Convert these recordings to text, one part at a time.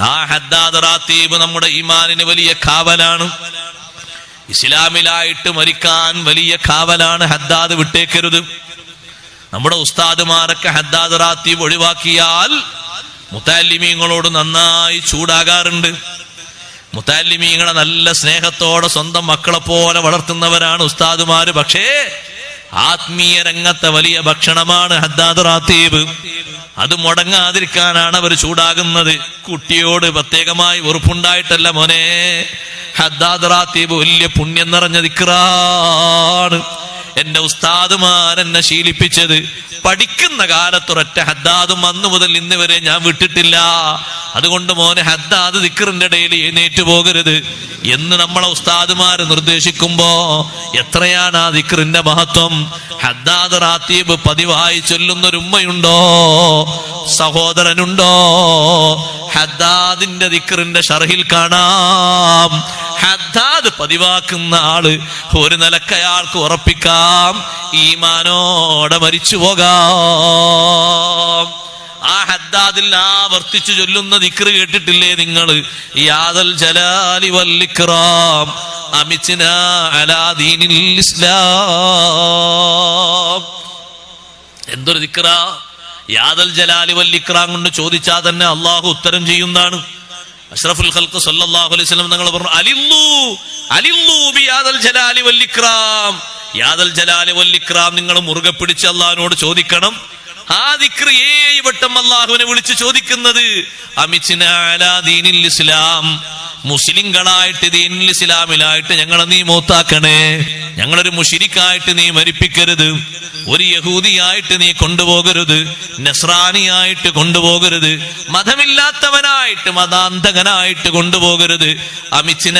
ആ ഹദ്ദാദ് റാത്തീബ് നമ്മുടെ ഈമാനിന് വലിയ കാവലാണ്. ഇസ്ലാമിലായിട്ട് മരിക്കാൻ വലിയ കാവലാണ് ഹദ്ദാദ് വിട്ടേക്കരുത്. നമ്മുടെ ഉസ്താദുമാരൊക്കെ ഹദ്ദാദ് റാത്തീബ് ഒഴിവാക്കിയാൽ മുത്താലിമീങ്ങളോട് നന്നായി ചൂടാകാറുണ്ട്. മുത്താലിമീങ്ങളെ നല്ല സ്നേഹത്തോടെ സ്വന്തം മക്കളെ പോലെ വളർത്തുന്നവരാണ് ഉസ്താദുമാര്. പക്ഷേ ആത്മീയ രംഗത്തെ വലിയ ഭക്ഷണമാണ് ഹദ്ദാദ് റാത്തീബ്. അത് മുടങ്ങാതിരിക്കാനാണ് അവർ ചൂടാകുന്നത്. കുട്ടിയോട് പ്രത്യേകമായി ഉറപ്പുണ്ടായിട്ടല്ല മോനെ. ഹദ്ദാദ്റാത്തീബ് വലിയ പുണ്യം നിറഞ്ഞ ദിക്റാണ്. എന്റെ ഉസ്താദുമാർ എന്നെ ശീലിപ്പിച്ചത് പഠിക്കുന്ന കാലത്തൊരൊറ്റ ഹദ്ദാദും അന്നു മുതൽ ഇന്ന് വരെ ഞാൻ വിട്ടിട്ടില്ല. അതുകൊണ്ട് മോനെ ഹദ്ദാദ് ദിക്കറിന്റെ ഇടയിൽ എഴുന്നേറ്റ് പോകരുത്. എന്ന് നമ്മളെ ഉസ്താദുമാര് നിർദ്ദേശിക്കുമ്പോ എത്രയാണ് ആ ദിക്കറിന്റെ മഹത്വം? ഹദ്ദാദ് റാത്തീബ് പതിവായി ചൊല്ലുന്ന ഒരു ഉമ്മയുണ്ടോ സഹോദരനുണ്ടോ? ഹദ്ദാദിന്റെ ദിക്കറിന്റെ ഷർഹിൽ കാണാം. ഹദ്ദാദ് പതിവാക്കുന്ന ആൾ ഒരു നിലയ്ക്ക് അയാൾക്ക് ഉറപ്പിക്കാം. ഈമാനോടെ മരിച്ചു പോകാം. ആ ഹദ്ദാദിൽ ആവർത്തിച്ചു ചൊല്ലുന്ന ദിക്റ് കേട്ടിട്ടില്ലേ നിങ്ങൾ യാദൽ ജലാലി വല്ലിക്റാം അമിച്ചിന അലാ ദീനിൽ ഇസ്ലാം. എന്തൊരു ദിക്റ? യാദൽ ജലാലി വല്ലിക്റാം കൊണ്ട് ചോദിച്ചാൽ തന്നെ അള്ളാഹു ഉത്തരം ചെയ്യുന്നതാണ്. അഷ്റഫുൽ ഖൽക്ക് സല്ലല്ലാഹു അലൈഹി വസല്ലം തങ്ങൾ പറഞ്ഞു അലില്ലു അലില്ലു ബി യാദൽ ജലാലി വല്ലിക്റാം യാദൽ ജലാലി വല്ലിക്റാം നിങ്ങൾ മുറുകെ പിടിച്ച് അള്ളാഹിനോട് ചോദിക്കണം. ആ ദിക്ർ ഏഴ് വട്ടം അള്ളാഹുവിനെ വിളിച്ച് ചോദിക്കുന്നത് അമിച്ചിന അലാ ദീനിൽ ഇസ്ലാം. മുസ്ലിങ്ങളായിട്ട് ദീനിൽ ഇസ്ലാമിലായിട്ട് ഞങ്ങളെ നീ മൂത്താക്കണേ. ഞങ്ങളൊരു മുഷിരിക്കായിട്ട് നീ മരിപ്പിക്കരുത്. ഒരു യഹൂദിയായിട്ട് നീ കൊണ്ടുപോകരുത്. നസ്രാനിയായിട്ട് കൊണ്ടുപോകരുത്. മതമില്ലാത്തവനായിട്ട് മതാന്തകനായിട്ട് കൊണ്ടുപോകരുത്. അമിച്ചിന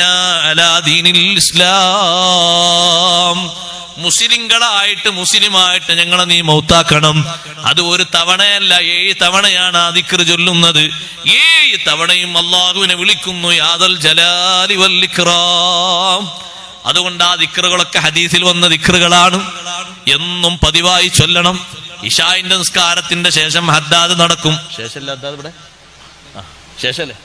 അലാദീനിൽ ഇസ്ലാം. മുസ്ലിങ്ങളായിട്ട് മുസ്ലിമായിട്ട് ഞങ്ങളെ നീ മൗത്താക്കണം. അത് ഒരു തവണയല്ല ഏഴ് തവണയാണ് ആ ചൊല്ലുന്നത്. ഏഴ് തവണയും അള്ളാഹുവിനെ വിളിക്കുന്നു യാദൽ ജലാലി വല്ലിക്റാം അതുകൊണ്ട് ആ ദിക്കറുകളൊക്കെ ഹദീസിൽ വന്ന ദിക്കറുകളാണ് എന്നും പതിവായി ചൊല്ലണം. ഇഷായിന്റെ നിസ്കാരത്തിന്റെ ശേഷം ഹദ്ദാദ് നടക്കും. ശേഷമല്ല ഹദ്ദാദ് ഇവിടെ? ശേഷല്ലേ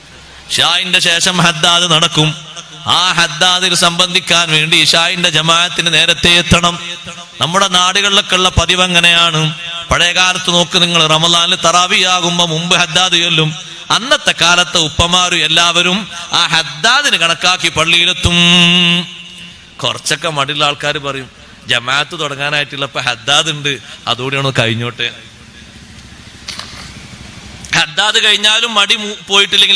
ഷായിന്റെ ശേഷം ഹദ്ദാദ് നടക്കും. ആ ഹദ്ദാദിൽ സംബന്ധിക്കാൻ വേണ്ടി ഇഷായിന്റെ ജമാഅത്തിന് നേരത്തെ എത്തണം. നമ്മുടെ നാടുകളിലൊക്കെ ഉള്ള പതിവ് എങ്ങനെയാണ് പഴയ കാലത്ത് നോക്ക് നിങ്ങൾ റമലാനിൽ തറാവിയാകുമ്പോ മുമ്പ് ഹദ്ദാദ് ചൊല്ലും. അന്നത്തെ കാലത്തെ ഉപ്പമാരും എല്ലാവരും ആ ഹദ്ദാദിന് കണക്കാക്കി പള്ളിയിലെത്തും. കുറച്ചൊക്കെ മടിയുള്ള ആൾക്കാർ പറയും ജമാഅത്ത് തുടങ്ങാനായിട്ടുള്ള ഇപ്പൊ ഹദ്ദാദ് ഉണ്ട് അതുകൂടിയാണ് കഴിഞ്ഞോട്ടെ? ഹദ്ദാദ് കഴിഞ്ഞാലും മടി പോയിട്ടില്ലെങ്കിൽ